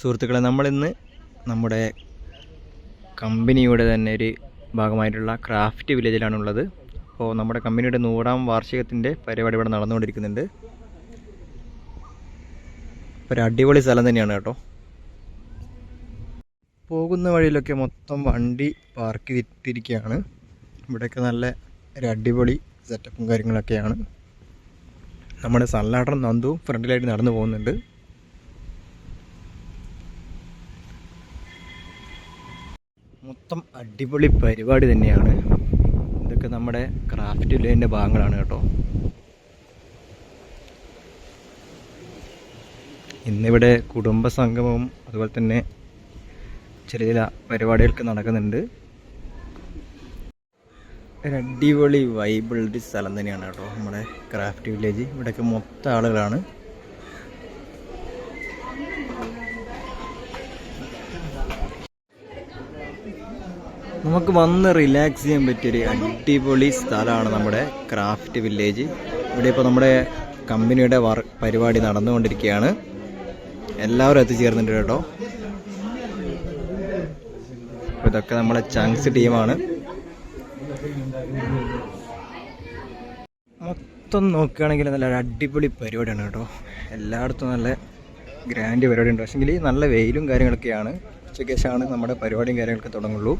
സുഹൃത്തുക്കളെ നമ്മളിന്ന് നമ്മുടെ കമ്പനിയുടെ തന്നെ ഒരു ഭാഗമായിട്ടുള്ള ക്രാഫ്റ്റ് വില്ലേജിലാണുള്ളത്. അപ്പോൾ നമ്മുടെ കമ്പനിയുടെ നൂറാം വാർഷികത്തിന്റെ പരിപാടി ഇവിടെ നടന്നുകൊണ്ടിരിക്കുന്നുണ്ട്. ഒരു അടിപൊളി സ്ഥലം തന്നെയാണ് കേട്ടോ. പോകുന്ന വഴിയിലൊക്കെ മൊത്തം വണ്ടി പാർക്ക് ചെയ്തിട്ടിരിക്കുകയാണ്. ഇവിടെയൊക്കെ നല്ല ഒരു അടിപൊളി സെറ്റപ്പും കാര്യങ്ങളൊക്കെയാണ്. നമ്മുടെ സല്ലാട്ടൻ നന്ദു ഫ്രണ്ടിലായിട്ട് നടന്നു പോകുന്നുണ്ട്. മൊത്തം അടിപൊളി പരിപാടി തന്നെയാണ്. ഇതൊക്കെ നമ്മുടെ ക്രാഫ്റ്റ് വില്ലേജിന്റെ ഭാഗങ്ങളാണ് കേട്ടോ. ഇന്നിവിടെ കുടുംബ സംഗമവും അതുപോലെ തന്നെ ചില ചില പരിപാടികളൊക്കെ നടക്കുന്നുണ്ട്. ഒരു അടിപൊളി വൈബിൾ സ്ഥലം തന്നെയാണ് കേട്ടോ നമ്മുടെ ക്രാഫ്റ്റ് വില്ലേജ് ഇവിടെയൊക്കെ മൊത്തം ആളുകളാണ്. നമുക്ക് വന്ന് റിലാക്സ് ചെയ്യാൻ പറ്റിയൊരു അടിപൊളി സ്ഥലമാണ് നമ്മുടെ ക്രാഫ്റ്റ് വില്ലേജ് ഇവിടെ ഇപ്പോൾ നമ്മുടെ കമ്പനിയുടെ വർ പരിപാടി നടന്നുകൊണ്ടിരിക്കുകയാണ്. എല്ലാവരും എത്തിച്ചേർന്നിട്ടുണ്ട് കേട്ടോ. ഇതൊക്കെ നമ്മുടെ ചങ്സ് ടീമാണ് മൊത്തം നോക്കുകയാണെങ്കിൽ നല്ല അടിപൊളി പരിപാടിയാണ് കേട്ടോ. എല്ലായിടത്തും നല്ല ഗ്രാൻഡ് പരിപാടി ഉണ്ട് പക്ഷേങ്കിൽ നല്ല വെയിലും കാര്യങ്ങളൊക്കെയാണ്. ഉച്ചയ്ക്ക് ശേഷമാണ് നമ്മുടെ പരിപാടിയും കാര്യങ്ങളൊക്കെ തുടങ്ങുള്ളൂ.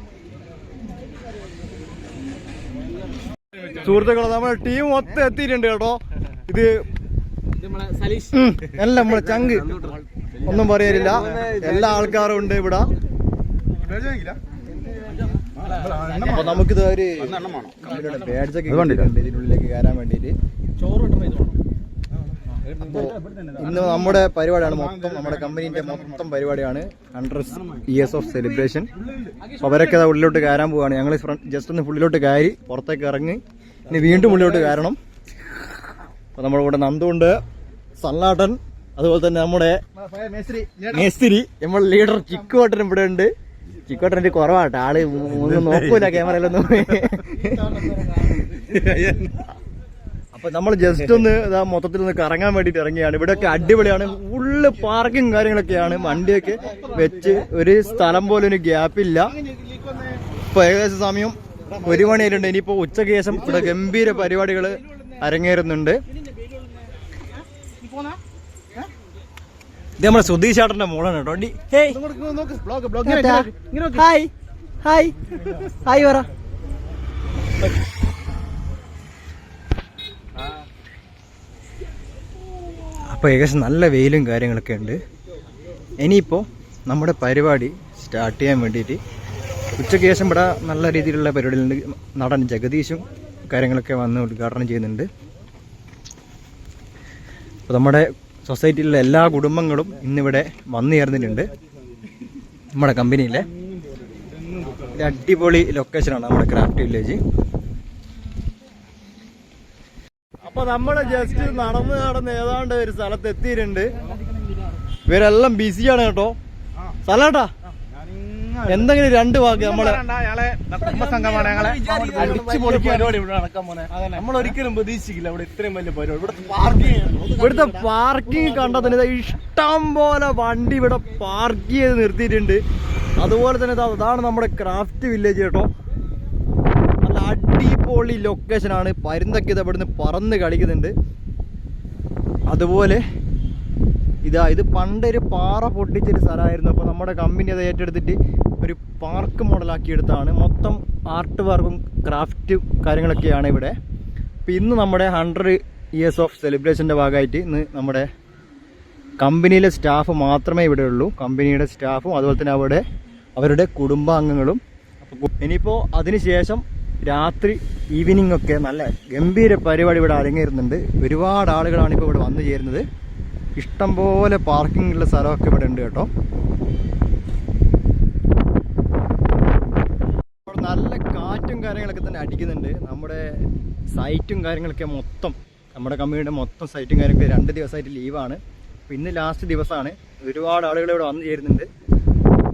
സുഹൃത്തുക്കളെ നമ്മുടെ ടീം മൊത്തം എത്തിയിട്ടുണ്ട് കേട്ടോ. ഇത് അല്ല നമ്മളെ ചങ്ക് ഒന്നും പറയാനില്ല. എല്ലാ ആൾക്കാരും ഉണ്ട് ഇവിടെ. അപ്പൊ നമുക്കിത് ഒരു ഇതിനുള്ളിലേക്ക് കയറാൻ വേണ്ടിയിട്ട്. ഇന്ന് നമ്മുടെ പരിപാടിയാണ് മൊത്തം നമ്മുടെ കമ്പനീന്റെ മൊത്തം പരിപാടിയാണ്. ഹൺഡ്രഡ് ഇയേഴ്സ് ഓഫ് സെലിബ്രേഷൻ അവരൊക്കെ ഉള്ളിലോട്ട് കയറാൻ പോവാണ്. ഞങ്ങൾ ജസ്റ്റ് ഒന്ന് ഉള്ളിലോട്ട് കയറി പുറത്തേക്ക് ഇറങ്ങി. ഇനി വീണ്ടും ഉള്ളിലോട്ട് കയറണം. അപ്പൊ നമ്മുടെ കൂടെ നന്ദുണ്ട് സല്ലാട്ടൻ അതുപോലെ തന്നെ നമ്മുടെ മേസ്തിരി നമ്മുടെ ലീഡർ ചിക്കുവട്ടൻ ഇവിടെ ഉണ്ട്. ചിക്കോട്ടൻ എനിക്ക് കുറവാട്ടെ ആൾ ഒന്നും നോക്കൂല ക്യാമറയിലൊന്നും. അപ്പൊ നമ്മൾ ജസ്റ്റ് ഒന്ന് ഇതാ മൊത്തത്തിൽ ഒന്ന് കറങ്ങാൻ വേണ്ടിട്ട് ഇറങ്ങിയാണ്. ഇവിടെയൊക്കെ അടിപൊളിയാണ്. ഫുള്ള് പാർക്കിംഗ് കാര്യങ്ങളൊക്കെയാണ് വണ്ടിയൊക്കെ വെച്ച് ഒരു സ്ഥലം പോലും ഒരു ഗ്യാപ്പില്ല ഇപ്പൊ ഏകദേശം സമയം ഒരു മണിയായിട്ടുണ്ട് ഇനിയിപ്പോ ഉച്ചയ്ക്ക് ശേഷം ഇവിടെ ഗംഭീര പരിപാടികൾ അരങ്ങേറുന്നുണ്ട്. ഇത് നമ്മുടെ സുധീഷ് ചേട്ടന്റെ മോളാണ് കേട്ടോ. അപ്പൊ ഹേയ്. ഹായ്. ഹായ്. ഹായ് പറ. അപ്പോൾ ഏകദേശം നല്ല വെയിലും കാര്യങ്ങളൊക്കെ ഉണ്ട്. ഇനിയിപ്പോൾ നമ്മുടെ പരിപാടി സ്റ്റാർട്ട് ചെയ്യാൻ വേണ്ടിയിട്ട് ഉച്ചയ്ക്ക് ശേഷം ഇവിടെ നല്ല രീതിയിലുള്ള പരിപാടികളുണ്ട് നടൻ ജഗദീഷും കാര്യങ്ങളൊക്കെ വന്ന് ഉദ്ഘാടനം ചെയ്യുന്നുണ്ട്. അപ്പോൾ നമ്മുടെ സൊസൈറ്റിയിലെ എല്ലാ കുടുംബങ്ങളും ഇന്നിവിടെ വന്നു ചേർന്നിട്ടുണ്ട്. നമ്മുടെ കമ്പനിയിലെ. അടിപൊളി ലൊക്കേഷനാണ് നമ്മുടെ ക്രാഫ്റ്റ് വില്ലേജ്. അപ്പൊ നമ്മൾ ജസ്റ്റ് നടന്ന് നടന്ന് ഏതാണ്ട് ഒരു സ്ഥലത്ത് എത്തിയിട്ടുണ്ട്. ഇവരെല്ലാം ബിസിയാണ് കേട്ടോ. സ്ഥലാട്ടാ എന്തെങ്കിലും രണ്ട് വാക്ക് നമ്മളെ നമ്മൾ ഒരിക്കലും പ്രതീക്ഷിക്കില്ല ഇവിടെ ഇത്രയും വലിയ പരിപാടി. ഇവിടെ പാർക്കിംഗ് ഇവിടുത്തെ പാർക്കിംഗ് കണ്ടാൽ തന്നെ ഇഷ്ടം പോലെ വണ്ടി ഇവിടെ പാർക്ക് ചെയ്ത് നിർത്തിയിട്ടുണ്ട്. അതുപോലെ തന്നെ ദാ അതാണ് നമ്മുടെ ക്രാഫ്റ്റ് വില്ലേജ് കേട്ടോ. നല്ല അടിപൊളി ലൊക്കേഷനാണ് പരുന്തൊക്കെ ഇത് ഇവിടുന്ന് പറന്ന് കളിക്കുന്നുണ്ട്. അതുപോലെ ഇതാ ഇത് പണ്ടൊരു പാറ പൊട്ടിച്ചൊരു സ്ഥലമായിരുന്നു. അപ്പോൾ നമ്മുടെ കമ്പനി അത് ഏറ്റെടുത്തിട്ട് ഒരു പാർക്ക് മോഡലാക്കി എടുത്താണ് മൊത്തം ആർട്ട് വർക്കും ക്രാഫ്റ്റ് കാര്യങ്ങളൊക്കെയാണ് ഇവിടെ. അപ്പോൾ ഇന്ന് നമ്മുടെ ഹൺഡ്രഡ് ഇയേഴ്സ് ഓഫ് സെലിബ്രേഷന്റെ ഭാഗമായിട്ട് ഇന്ന് നമ്മുടെ കമ്പനിയിലെ സ്റ്റാഫ് മാത്രമേ ഇവിടെ ഉള്ളൂ. കമ്പനിയുടെ സ്റ്റാഫും അതുപോലെ തന്നെ അവിടെ അവരുടെ കുടുംബാംഗങ്ങളും. അപ്പോൾ ഇനിയിപ്പോൾ അതിനുശേഷം രാത്രി ഈവനിങ് ഒക്കെ നല്ല ഗംഭീര പരിപാടി ഇവിടെ അരങ്ങേറുന്നുണ്ട്. ഒരുപാട് ആളുകളാണ് ഇപ്പോൾ ഇവിടെ വന്നു ചേരുന്നത്. ഇഷ്ടംപോലെ പാർക്കിംഗ് സ്ഥലമൊക്കെ ഇവിടെ ഉണ്ട് കേട്ടോ. നല്ല കാറ്റും കാര്യങ്ങളൊക്കെ തന്നെ അടിക്കുന്നുണ്ട്. നമ്മുടെ സൈറ്റും കാര്യങ്ങളൊക്കെ മൊത്തം നമ്മുടെ കമ്പനിയുടെ മൊത്തം സൈറ്റും കാര്യങ്ങളൊക്കെ രണ്ട് ദിവസമായിട്ട് ലീവാണ്. ഇന്ന് ലാസ്റ്റ് ദിവസമാണ്. ഒരുപാട് ആളുകൾ ഇവിടെ വന്നു ചേരുന്നുണ്ട്.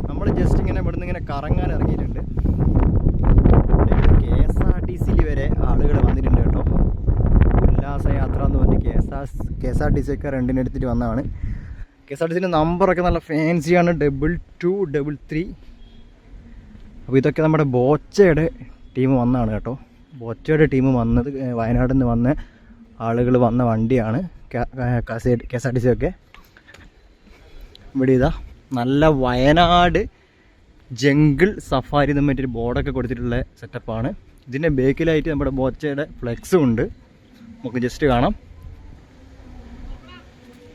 നമ്മൾ ജസ്റ്റ് ഇങ്ങനെ ഇവിടുന്ന് ഇങ്ങനെ കറങ്ങാൻ ഇറങ്ങിയിട്ടുണ്ട് കെ എസ് ആർ ടി സിയിൽ വരെ ആളുകൾ വന്നിട്ടുണ്ട് കേട്ടോ ഉല്ലാസയാത്ര എന്ന് പറഞ്ഞ് K S R T C ഒക്കെ റെന്റിന് എടുത്തിട്ട് വന്നതാണ്. കെ എസ് ആർ ടി സിന്റെ നമ്പറൊക്കെ നല്ല ഫാൻസിയാണ്. Double two double three. അപ്പോൾ ഇതൊക്കെ നമ്മുടെ ബോച്ചയുടെ ടീം വന്നതാണ് കേട്ടോ. ബോച്ചയുടെ ടീം വന്നത് വയനാട്ടിൽ നിന്ന് വന്ന ആളുകൾ വന്ന വണ്ടിയാണ്. K S R T C ഒക്കെ ഇവിടെ ഇതാ നല്ല വയനാട് ജംഗിൾ സഫാരി എന്ന് പറ്റിയൊരു ബോർഡൊക്കെ കൊടുത്തിട്ടുള്ള സെറ്റപ്പാണ് ഇതിന്റെ ബേക്കിലായിട്ട് നമ്മുടെ ബോച്ചയുടെ ഫ്ലെക്സും ഉണ്ട്. നമുക്ക് ജസ്റ്റ് കാണാം.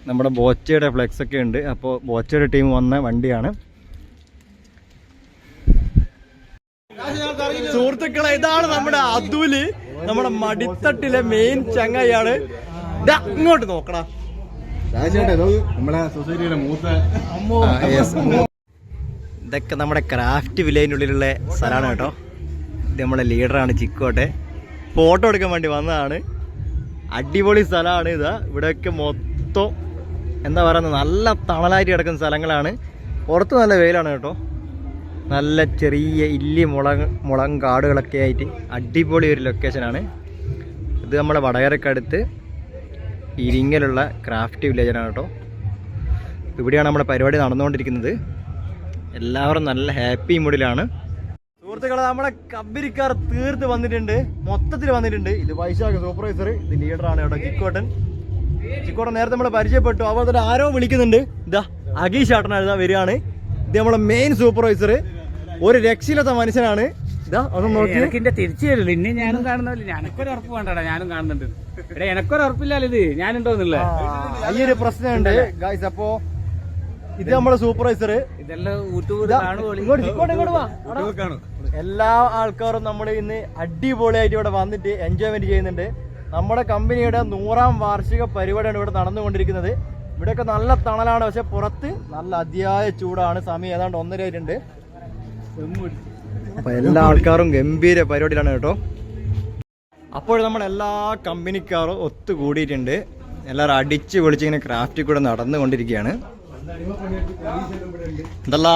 നമ്മുടെ ബോച്ചയുടെ ഫ്ലെക്സ് ഒക്കെ ഉണ്ട്. അപ്പോൾ ബോച്ചയുടെ ടീം വന്ന വണ്ടിയാണ്. സുഹൃത്തുക്കളെ ഇതാണ് നമ്മുടെ അതുൽ. നമ്മുടെ മടിത്തട്ടിലെ മെയിൻ ചങ്ങയാണ് അങ്ങോട്ട് നോക്കടാ. ഇതൊക്കെ നമ്മുടെ ക്രാഫ്റ്റ് വില്ലേജിന്റെ ഉള്ളിലുള്ള സ്ഥലമാണ് കേട്ടോ. ഇത് നമ്മുടെ ലീഡറാണ് ചിക്കോട്ടെ ഫോട്ടോ എടുക്കാൻ വേണ്ടി വന്നതാണ്. അടിപൊളി സ്ഥലമാണ് ഇതാ. ഇവിടെയൊക്കെ മൊത്തം എന്താ പറയുന്നത് നല്ല തണലായിട്ട് കിടക്കുന്ന സ്ഥലങ്ങളാണ്. പുറത്ത് നല്ല വെയിലാണ് കേട്ടോ. നല്ല ചെറിയ ഇല്ലി മുളക് മുളകും കാടുകളൊക്കെ ആയിട്ട് അടിപൊളി ഒരു ലൊക്കേഷനാണ് ഇത് നമ്മുടെ വടകരക്കടുത്ത് ഇരിങ്ങലുള്ള ക്രാഫ്റ്റ് വില്ലേജാണ് കേട്ടോ. ഇവിടെയാണ് നമ്മുടെ പരിപാടി നടന്നുകൊണ്ടിരിക്കുന്നത്. എല്ലാവരും നല്ല ഹാപ്പി മൂഡിലാണ് സുഹൃത്തുക്കളെ നമ്മുടെ കബരിക്കാർ തീർത്ത് വന്നിട്ടുണ്ട്. മൊത്തത്തിൽ വന്നിട്ടുണ്ട്. ഇത് വൈശാഖ് സൂപ്പർവൈസർ ഇത് ലീഡറാണ് കേട്ടോ ചിക്കോട്ടൻ ചിക്കോട്ടൻ നേരത്തെ നമ്മൾ പരിചയപ്പെട്ടു. അപ്പോൾ തന്നെ ആരോ വിളിക്കുന്നുണ്ട്. ഇതാ അഗീഷ് ഇതാ വരികയാണ്. ഇത് നമ്മളെ മെയിൻ സൂപ്പർവൈസർ ഒരു രക്ഷയില്ലാത്ത മനുഷ്യനാണ്. ഇതാ അതൊന്ന് നോക്കി. എനിക്കിന്റെ തിരിച്ചു വരില്ല ഇനി ഞാനും കാണുന്നില്ല ഞാനൊക്കെ ഒരു ഉറപ്പ് വേണ്ടടാ. ഞാനും കാണുന്നുണ്ട്. ഇവിടെ എനക്കൊരു ഉറപ്പില്ലല്ലോ ഇത്? ഞാനുണ്ടോന്നില്ല ഈ ഒരു പ്രശ്നമുണ്ട്. ഗായ്സ് അപ്പോ ഇത് നമ്മളെ സൂപ്പർവൈസർ ഇതെല്ലാം എല്ലാ ആൾക്കാരും നമ്മൾ ഇന്ന് അടിപൊളിയായിട്ട് ഇവിടെ വന്നിട്ട് എൻജോയ്മെന്റ് ചെയ്യുന്നുണ്ട്. നമ്മുടെ കമ്പനിയുടെ നൂറാം വാർഷിക പരിപാടിയാണ് ഇവിടെ നടന്നുകൊണ്ടിരിക്കുന്നത്. ഇവിടെയൊക്കെ നല്ല തണലാണ് പക്ഷെ പുറത്ത് നല്ല അതിയായ ചൂടാണ്. സമയം ഏതാണ്ട് ഒന്നര ആയിട്ടുണ്ട്. അപ്പൊ എല്ലാ ആൾക്കാരും ഗംഭീര പരിപാടിയിലാണ് കേട്ടോ. അപ്പോൾ നമ്മൾ എല്ലാ കമ്പനിക്കാരും ഒത്തുകൂടിയിട്ടുണ്ട്. എല്ലാവരും അടിച്ച് പൊളിച്ചിങ്ങനെ ക്രാഫ്റ്റിൽ കൂടെ നടന്നുകൊണ്ടിരിക്കുകയാണ്. എന്തല്ലാ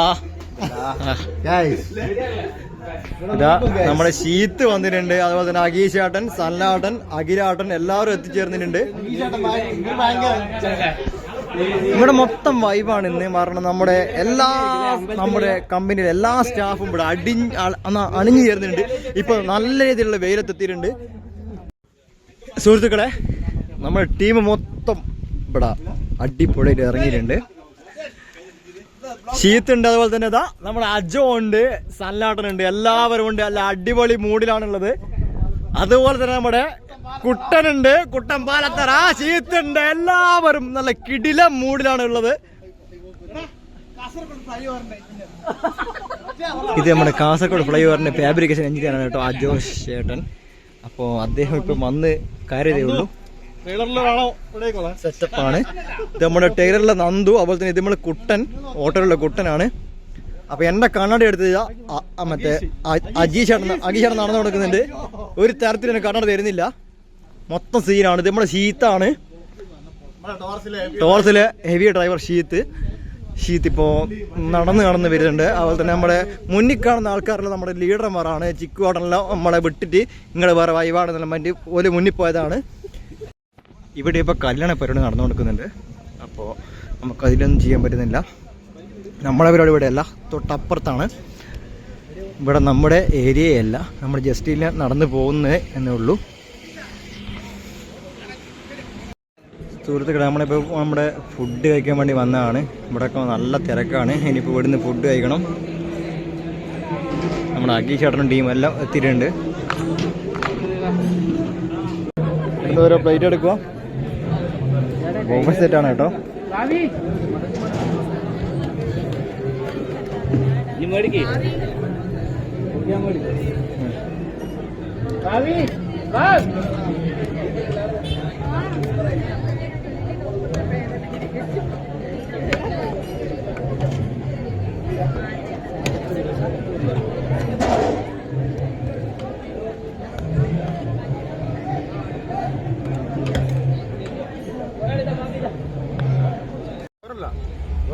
ഇതാ നമ്മുടെ ശീത്ത് വന്നിട്ടുണ്ട്. അതുപോലെ തന്നെ അഗീഷാട്ടൻ സല്ലാട്ടൻ അഖിലാട്ടൻ എല്ലാവരും എത്തിച്ചേർന്നിട്ടുണ്ട്. ഇവിടെ മൊത്തം വൈബാണ് ഇന്ന്. കാരണം നമ്മുടെ എല്ലാ നമ്മുടെ കമ്പനിയിലെ എല്ലാ സ്റ്റാഫും ഇവിടെ അടി അണിഞ്ഞു ചേർന്നിട്ടുണ്ട്. ഇപ്പൊ നല്ല രീതിയിലുള്ള വെയിലത്തെത്തിയിട്ടുണ്ട്. സുഹൃത്തുക്കളെ നമ്മുടെ ടീം മൊത്തം ഇവിടെ അടിപൊളിയായിട്ട് ഇറങ്ങിയിട്ടുണ്ട്. ഷീത്തുണ്ട് അതുപോലെ തന്നെ ഇതാ നമ്മുടെ അജോ ഉണ്ട് സല്ലാട്ടനുണ്ട് എല്ലാവരും ഉണ്ട് അല്ല അടിപൊളി മൂഡിലാണുള്ളത്. അതുപോലെ തന്നെ നമ്മുടെ കുട്ടനുണ്ട് കുട്ടൻ പാലത്തറ ഷീത്ത് ഉണ്ട് എല്ലാവരും നല്ല കിടില മൂഡിലാണ് ഉള്ളത് ഇത് നമ്മുടെ കാസർഗോഡ് ഫ്ലൈ ഓവറിന്റെ ഫാബ്രിക്കേഷൻ എഞ്ചിനീയറാണ് കേട്ടോ അജോഷ് ചേട്ടൻ. അപ്പോൾ അദ്ദേഹം ഇപ്പം വന്ന് കാര്യതയുള്ളൂ സെറ്റപ്പാണ് ഇത് നമ്മുടെ ടൈലറിലെ നന്ദു അതുപോലെ തന്നെ ഇത് നമ്മുടെ കുട്ടൻ ഓട്ടോയിലുള്ള കുട്ടനാണ്. അപ്പൊ എന്റെ കണ്ണട എടുത്ത് മറ്റേ അജീഷ് അജീഷ് നടന്നു കൊടുക്കുന്നുണ്ട്. ഒരു തരത്തിൽ എന്നെ കണ്ണട തരുന്നില്ല. മൊത്തം സീനാണ് ഇത് നമ്മുടെ ഷീത്താണ്. ടോർസിലെ ഹെവി ഡ്രൈവർ ഷീത്ത്. ഷീത്ത് ഇപ്പോ നടന്ന് നടന്ന് വരുന്നുണ്ട്. അതുപോലെ തന്നെ നമ്മുടെ മുന്നിൽ കാണുന്ന ആൾക്കാരെല്ലാം നമ്മുടെ ലീഡർമാരാണ് ചിക്കുവാടെല്ലാം നമ്മളെ വിട്ടിട്ട് ഇങ്ങളെ വേറെ വൈവാടെന്നെല്ലാം വേണ്ടി ഒരു മുന്നിൽ പോയതാണ്. ഇവിടെ ഇപ്പോൾ കല്യാണ പരിപാടി നടന്നു കൊടുക്കുന്നുണ്ട് അപ്പോൾ നമുക്ക് അതിലൊന്നും ചെയ്യാൻ പറ്റുന്നില്ല. നമ്മളെ പരിപാടി ഇവിടെയല്ല തൊട്ടപ്പുറത്താണ്. ഇവിടെ നമ്മുടെ ഏരിയയല്ല. നമ്മൾ ജസ്റ്റ് ഇല്ല നടന്നു പോകുന്നത് എന്നേ ഉള്ളൂ. സുഹൃത്തുക്കളെ നമ്മളിപ്പോൾ നമ്മുടെ ഫുഡ് കഴിക്കാൻ വേണ്ടി വന്നതാണ്. ഇവിടെയൊക്കെ നല്ല തിരക്കാണ്. ഇനിയിപ്പോൾ ഇവിടുന്ന് ഫുഡ് കഴിക്കണം. നമ്മുടെ അഗീഷ് ചേട്ടനും ടീം എല്ലാം എത്തിയിട്ടുണ്ട്. എന്തോരോ പ്ലേറ്റ് എടുക്കുക ബോംബെ ആണ് കേട്ടോ. മേടിക്കേ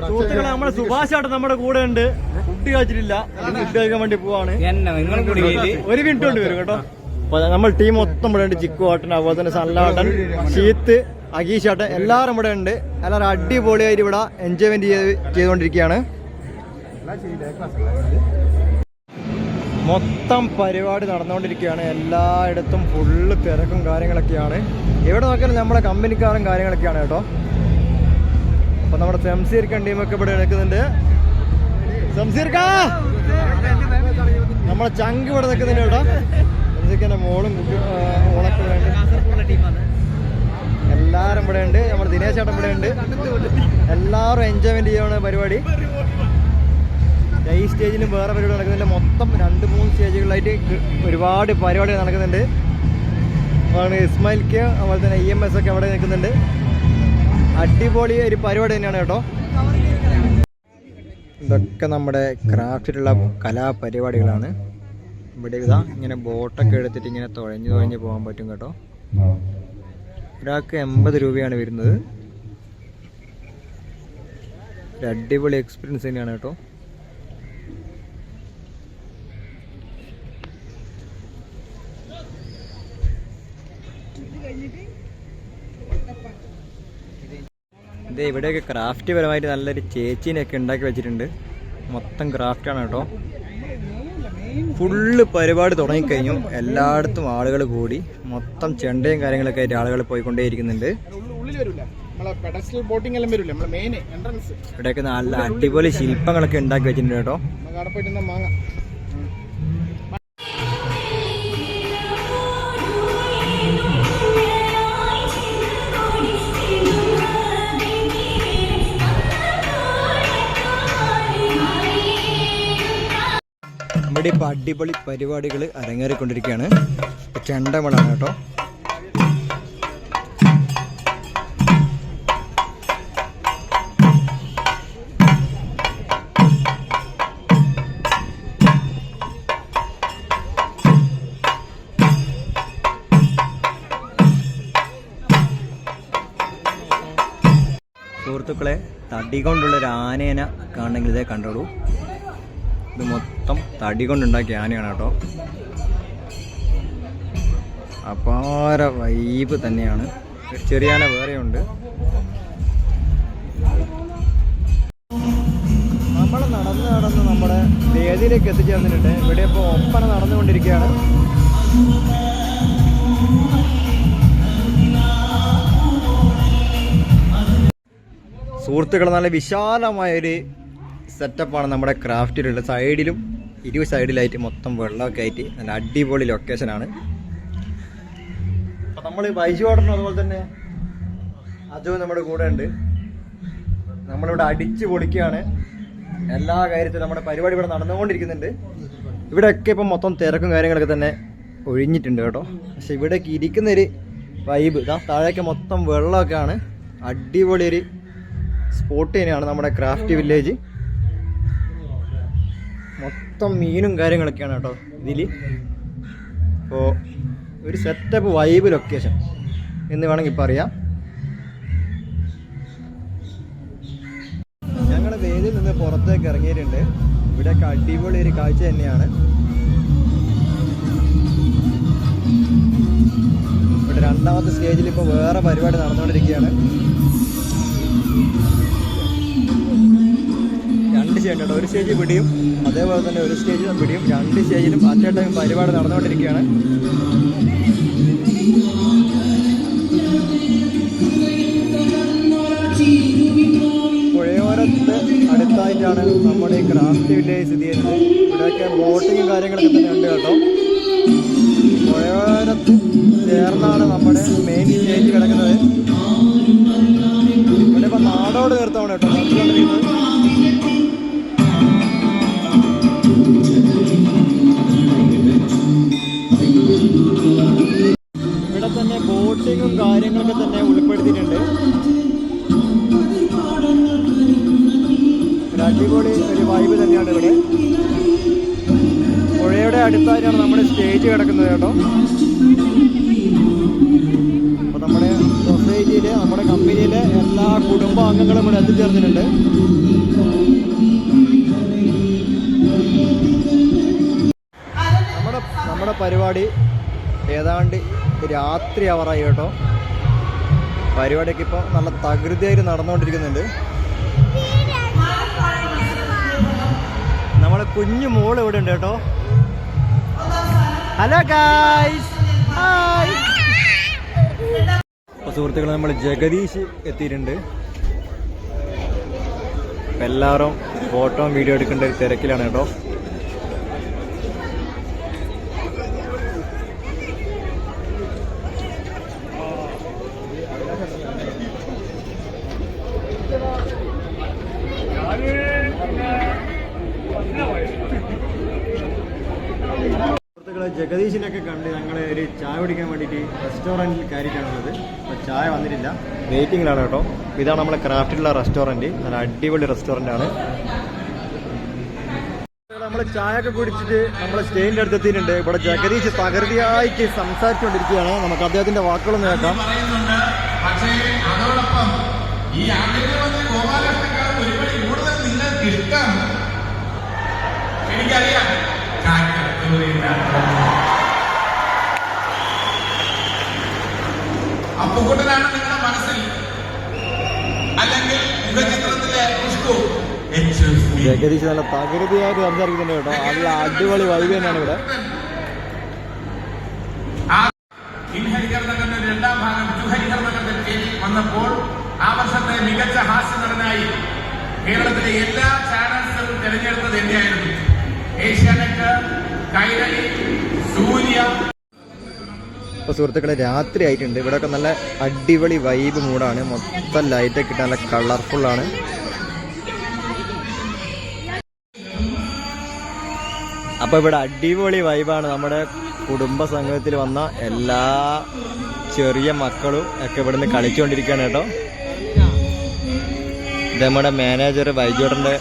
സുഹൃത്തുക്കളെ നമ്മുടെ സുഭാഷ് നമ്മുടെ കൂടെ ഉണ്ട്. ഫുഡ് കഴിച്ചിട്ടില്ല. ഫുഡ് കഴിക്കാൻ വേണ്ടി പോവാണ്. ഒരു മിനിറ്റ് കൊണ്ട് വരും കേട്ടോ. അപ്പൊ നമ്മൾ ടീം മൊത്തം ഇവിടെ ഉണ്ട്. ചിക്കു ആട്ടൻ അതുപോലെ തന്നെ സല്ലാട്ടൻ ഷീത്ത് അഗീഷാട്ടെ എല്ലാവരും ഇവിടെ ഉണ്ട്. എല്ലാവരും അടിപൊളിയായിട്ട് ഇവിടെ എൻജോയ്മെന്റ് ചെയ്ത് ചെയ്തുകൊണ്ടിരിക്കുകയാണ്. മൊത്തം പരിപാടി നടന്നുകൊണ്ടിരിക്കുകയാണ്. എല്ലായിടത്തും ഫുള്ള് തിരക്കും കാര്യങ്ങളൊക്കെയാണ്. എവിടെ നോക്കിയാലും നമ്മുടെ കമ്പനിക്കാരും കാര്യങ്ങളൊക്കെയാണ് കേട്ടോ. അപ്പൊ നമ്മുടെ സംസീർ ടീമൊക്കെ ഇവിടെ നിൽക്കുന്നുണ്ട്. സംസീർക്കാ നമ്മളെ ചങ്ക് ഇവിടെ നിൽക്കുന്നുണ്ട് കേട്ടോ. മോളും കുട്ടി ഓളൊക്കെ ഇവിടെ ഉണ്ട്. എല്ലാവരും ഇവിടെ ഉണ്ട്. നമ്മുടെ ദിനേശ് ചേട്ടൻ ഇവിടെ ഉണ്ട്. എല്ലാവരും എൻജോയ്മെന്റ് ചെയ്യുന്ന പരിപാടി. ഈ സ്റ്റേജിലും വേറെ പരിപാടി നടക്കുന്നുണ്ട്. മൊത്തം രണ്ട് മൂന്ന് സ്റ്റേജുകളിലായിട്ട് ഒരുപാട് പരിപാടികൾ നടക്കുന്നുണ്ട്. ഇസ്മായിൽ ഇസ്മായിൽക്ക് അതുപോലെ തന്നെ ഇ എം എസ് ഒക്കെ അവിടെ നിൽക്കുന്നുണ്ട്. അടിപൊളി ഒരു പരിപാടി തന്നെയാണ് കേട്ടോ. ഇതൊക്കെ നമ്മുടെ ക്രാഫ്റ്റിലുള്ള കലാപരിപാടികളാണ്. ഇവിടെ ഇതാ ഇങ്ങനെ ബോട്ടൊക്കെ എടുത്തിട്ട് ഇങ്ങനെ തുഴഞ്ഞു തുഴഞ്ഞു പോകാൻ പറ്റും കേട്ടോ. ഒരാൾക്ക് എൺപത് രൂപയാണ് വരുന്നത്. ഒരു അടിപൊളി എക്സ്പീരിയൻസ് തന്നെയാണ് കേട്ടോ. ഇവിടെയൊക്കെ ക്രാഫ്റ്റ് പരമായിട്ട് നല്ലൊരു ചേച്ചീനെയൊക്കെ ഉണ്ടാക്കി വെച്ചിട്ടുണ്ട്. മൊത്തം ക്രാഫ്റ്റാണ് കേട്ടോ. ഫുള്ള് പരിപാടി തുടങ്ങിക്കഴിഞ്ഞു. എല്ലായിടത്തും ആളുകൾ കൂടി. മൊത്തം ചെണ്ടയും കാര്യങ്ങളൊക്കെ ആയിട്ട് ആളുകൾ പോയിക്കൊണ്ടേയിരിക്കുന്നുണ്ട്. ഇവിടെയൊക്കെ നല്ല അടിപൊളി ശില്പങ്ങളൊക്കെ ഉണ്ടാക്കി വെച്ചിട്ടുണ്ട് കേട്ടോ. ഇവിടെ ഇപ്പോൾ അടിപൊളി പരിപാടികൾ അരങ്ങേറിക്കൊണ്ടിരിക്കുകയാണ് ചെണ്ടമേളാണ് കേട്ടോ. സുഹൃത്തുക്കളെ തടി കൊണ്ടുള്ള ഒരു ആനേനെ കാണണമെങ്കിൽ ഇതേ കണ്ടോളൂ ഇത് മൊത്തം തടി കൊണ്ടുണ്ടാക്കിയ ആനയാണ് കേട്ടോ. അപാര വൈബ് തന്നെയാണ്. ഒരു ചെറിയ ആന വേറെയുണ്ട്. നമ്മൾ നടന്ന് നടന്ന് നമ്മുടെ വേദിയിലേക്ക് എത്തിച്ചേർന്നിട്ടുണ്ട് ഇവിടെ ഇപ്പോൾ ഒപ്പന നടന്നുകൊണ്ടിരിക്കുകയാണ്. സുഹൃത്തുക്കൾ നല്ല വിശാലമായൊരു സെറ്റപ്പാണ് നമ്മുടെ ക്രാഫ്റ്റിലുള്ള സൈഡിലും ഇരു സൈഡിലായിട്ട് മൊത്തം വെള്ളമൊക്കെ ആയിട്ട് നല്ല അടിപൊളി ലൊക്കേഷനാണ് അപ്പം നമ്മൾ ബൈജു ഓടണം അതുപോലെ തന്നെ അജു നമ്മുടെ കൂടെ ഉണ്ട്. നമ്മളിവിടെ അടിച്ച് പൊളിക്കുകയാണ്. എല്ലാ കാര്യത്തിലും നമ്മുടെ പരിപാടി ഇവിടെ നടന്നുകൊണ്ടിരിക്കുന്നുണ്ട്. ഇവിടെയൊക്കെ ഇപ്പം മൊത്തം തിരക്കും കാര്യങ്ങളൊക്കെ തന്നെ ഒഴിഞ്ഞിട്ടുണ്ട് കേട്ടോ. പക്ഷെ ഇവിടേക്ക് ഇരിക്കുന്നൊരു വൈബ് ഇതാ താഴേക്ക് മൊത്തം വെള്ളമൊക്കെയാണ്. അടിപൊളി ഒരു സ്പോട്ട് തന്നെയാണ് നമ്മുടെ ക്രാഫ്റ്റ് വില്ലേജ് മൊത്തം മീനും കാര്യങ്ങളൊക്കെയാണ് കേട്ടോ ഇതിൽ അപ്പോൾ ഒരു സെറ്റപ്പ് വൈബ് ലൊക്കേഷൻ എന്ന് വേണമെങ്കിൽ പറയാം. ഞങ്ങൾ വേദിയിൽ നിന്ന് പുറത്തേക്ക് ഇറങ്ങിയിട്ടുണ്ട്. ഇവിടെയൊക്കെ അടിപൊളി ഒരു കാഴ്ച തന്നെയാണ്. ഇവിടെ രണ്ടാമത്തെ സ്റ്റേജിൽ ഇപ്പോൾ വേറെ പരിപാടി നടന്നുകൊണ്ടിരിക്കുകയാണ്. രണ്ട് ഒരു സ്റ്റേജ് പിടിയും അതേപോലെ തന്നെ ഒരു സ്റ്റേജ് പിടിയും രണ്ട് സ്റ്റേജിലും അറ്റ ടൈം പരിപാടി നടന്നുകൊണ്ടിരിക്കുകയാണ്. പുഴയോരത്ത് അടുത്തായിട്ടാണ് നമ്മുടെ ഈ ക്രാഫ്റ്റ് വില്ലേജ് സ്ഥിതി ചെയ്യുന്നത്. ഇവിടെയൊക്കെ ബോട്ടിങ്ങും കാര്യങ്ങളൊക്കെ തന്നെ ഉണ്ട് കേട്ടോ. പുഴയോരത്ത് ചേർന്നാണ് നമ്മുടെ മെയിൻ സ്റ്റേജ് കിടക്കുന്നത്. ഇവിടെ ഇപ്പം നാടോട് ചേർത്താണ് കേട്ടോ. ബോട്ടിങ്ങും കാര്യങ്ങളൊക്കെ തന്നെ ഉൾപ്പെടുത്തിയിട്ടുണ്ട് ഒരു അടിപൊളി ഒരു വൈബ് തന്നെയാണ് ഇവിടെ. പുഴയുടെ അടുത്തായിട്ടാണ് നമ്മുടെ സ്റ്റേജ് കിടക്കുന്നത് കേട്ടോ. അപ്പൊ നമ്മുടെ സൊസൈറ്റിയിൽ നമ്മുടെ കമ്പനിയിലെ എല്ലാ കുടുംബാംഗങ്ങളും ഇവിടെ എത്തിച്ചേർന്നിട്ടുണ്ട്. നമ്മുടെ നമ്മുടെ പരിപാടി ഏതാണ്ട് രാത്രി അവറായി കേട്ടോ. പരിപാടിയൊക്കെ ഇപ്പോൾ നല്ല തകൃതിയായിട്ട് നടന്നുകൊണ്ടിരിക്കുന്നുണ്ട്. നമ്മളെ കുഞ്ഞു മോൾ ഇവിടെ ഉണ്ട് കേട്ടോ. ഹലോ ഗായ്സ് ഹായ് അപ്പോൾ സുഹൃത്തുക്കളെ നമ്മൾ ജഗദീഷ് എത്തിയിട്ടുണ്ട്. എല്ലാവരും ഫോട്ടോ വീഡിയോ എടുക്കേണ്ട ഒരു തിരക്കിലാണ് കേട്ടോ. ജഗദീഷിനൊക്കെ കണ്ട് ഞങ്ങൾ ഒരു ചായ കുടിക്കാൻ വേണ്ടിയിട്ട് റെസ്റ്റോറന്റിൽ കയറിക്കാണുള്ളത് അപ്പോൾ ചായ വന്നിട്ടില്ല. വെയിറ്റിംഗിലാണ് കേട്ടോ. ഇതാണ് നമ്മളെ ക്രാഫ്റ്റിലുള്ള റെസ്റ്റോറന്റ്. നല്ല അടിപൊളി റെസ്റ്റോറന്റ് ആണ് നമ്മൾ ചായ ഒക്കെ കുടിച്ചിട്ട് നമ്മൾ സ്റ്റേജിന്റെ അടുത്ത് എത്തിയിട്ടുണ്ട് ഇവിടെ ജഗദീഷ് തകൃതിയായിട്ട് സംസാരിച്ചുകൊണ്ടിരിക്കുകയാണ്. നമുക്ക് അദ്ദേഹത്തിന്റെ വാക്കുകളൊന്ന് കേൾക്കാം. പക്ഷേ അതോടൊപ്പം ഈ നിങ്ങൾക്ക് എനിക്കറിയാം. കാക്കത്തൂരില്ല അപ്പുകുട്ടനാണ് നിങ്ങളുടെ മനസ്സിൽ അല്ലെങ്കിൽ മുഖചിത്രത്തിലെ പുഷ്പു. ജഗദീഷ് നല്ല തകൃതിയായിട്ട് സംസാരിക്കുന്നുണ്ട് കേട്ടോ. നല്ല അടിപൊളി വൈബ് തന്നെയാണ് ഇവിടെ. സുഹൃത്തുക്കളെ രാത്രി ആയിട്ടുണ്ട് ഇവിടെയൊക്കെ നല്ല അടിപൊളി വൈബ് മൂടാണ് മൊത്തം ലൈറ്റൊക്കെ ഇട്ട് നല്ല കളർഫുള്ളാണ് അപ്പോൾ ഇവിടെ അടിപൊളി വൈബാണ് നമ്മുടെ കുടുംബ സംഘത്തിൽ വന്ന എല്ലാ ചെറിയ മക്കളും ഒക്കെ ഇവിടുന്ന് കളിച്ചുകൊണ്ടിരിക്കുകയാണ് കേട്ടോ. ഇത് നമ്മുടെ മാനേജർ ബൈജോട്ടന്റെ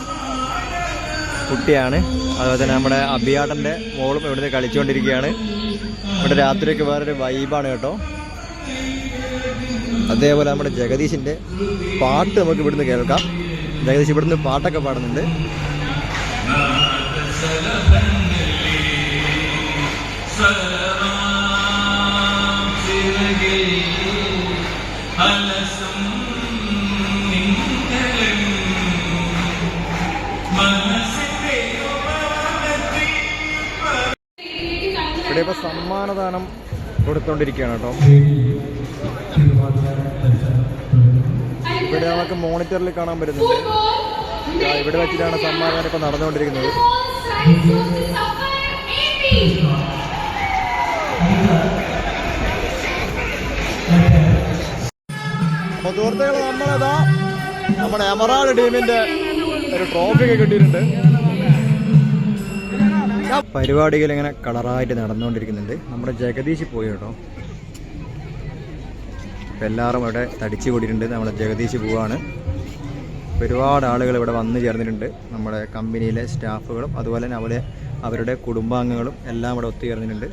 കുട്ടിയാണ്. അതുപോലെ തന്നെ നമ്മുടെ അഭിയാട്ടന്റെ മോളും ഇവിടുന്ന് കളിച്ചുകൊണ്ടിരിക്കുകയാണ് ഇവിടെ രാത്രിയൊക്കെ വേറൊരു വൈബാണ് കേട്ടോ. അതേപോലെ നമ്മുടെ ജഗദീഷിന്റെ പാട്ട് നമുക്ക് ഇവിടുന്ന് കേൾക്കാം. ജഗദീഷ് ഇവിടുന്ന് പാട്ടൊക്കെ പാടുന്നുണ്ട്. ഇവിടെ സമ്മാനദാനം കൊടുത്തോണ്ടിരിക്കുകയാണ് കേട്ടോ. ഇവിടെ നമുക്ക് മോണിറ്ററിൽ കാണാൻ പറ്റുന്നുണ്ട്. ഇവിടെ വെച്ചിട്ടാണ് സമ്മാനദാനം ഇപ്പോൾ നടന്നുകൊണ്ടിരിക്കുന്നത്. അപ്പോൾ സുഹൃത്തുക്കളെ നമ്മളതാ നമ്മുടെ എമറാൾഡ് ടീമിന്റെ ഒരു ട്രോഫി ഒക്കെ കിട്ടിയിട്ടുണ്ട്. പരിപാടികൾ ഇങ്ങനെ കളറായിട്ട് നടന്നുകൊണ്ടിരിക്കുന്നുണ്ട്. നമ്മുടെ ജഗദീഷ് പോയി കേട്ടോ. എല്ലാവരും ഇവിടെ തടിച്ചു കൂടിയിട്ടുണ്ട്. നമ്മുടെ ജഗദീഷ് പോവാണ്. ഒരുപാട് ആളുകൾ ഇവിടെ വന്നു ചേർന്നിട്ടുണ്ട്. നമ്മുടെ കമ്പനിയിലെ സ്റ്റാഫുകളും അതുപോലെ തന്നെ അവരെ അവരുടെ കുടുംബാംഗങ്ങളും എല്ലാം ഇവിടെ ഒത്തുചേർന്നിട്ടുണ്ട്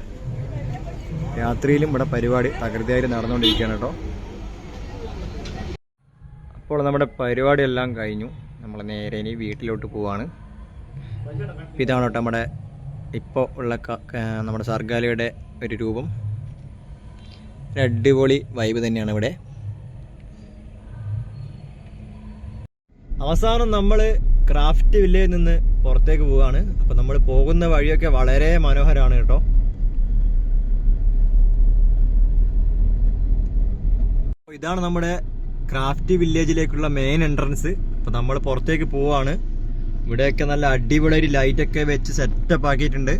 രാത്രിയിലും ഇവിടെ പരിപാടി തകൃതിയായിട്ട് നടന്നുകൊണ്ടിരിക്കുകയാണ് കേട്ടോ. അപ്പോൾ നമ്മുടെ പരിപാടിയെല്ലാം കഴിഞ്ഞു. നമ്മൾ നേരെ ഇനി വീട്ടിലോട്ട് പോവാണ്. ഇതാണ് കേട്ടോ നമ്മുടെ ഇപ്പോൾ ഉള്ള നമ്മുടെ സർഗാലയുടെ ഒരു രൂപം. ഒരു അടിപൊളി വൈബ് തന്നെയാണ് ഇവിടെ. അവസാനം നമ്മൾ ക്രാഫ്റ്റ് വില്ലേജിൽ നിന്ന് പുറത്തേക്ക് പോവുകയാണ്. അപ്പോൾ നമ്മൾ പോകുന്ന വഴിയൊക്കെ വളരെ മനോഹരമാണ് കേട്ടോ. ഇതാണ് നമ്മുടെ ക്രാഫ്റ്റ് വില്ലേജിലേക്കുള്ള മെയിൻ എൻട്രൻസ് അപ്പോൾ നമ്മൾ പുറത്തേക്ക് പോവാണ് ഇവിടെയൊക്കെ നല്ല അടിപൊളി ഒരു ലൈറ്റൊക്കെ വെച്ച് സെറ്റപ്പ് ആക്കിയിട്ടുണ്ട്.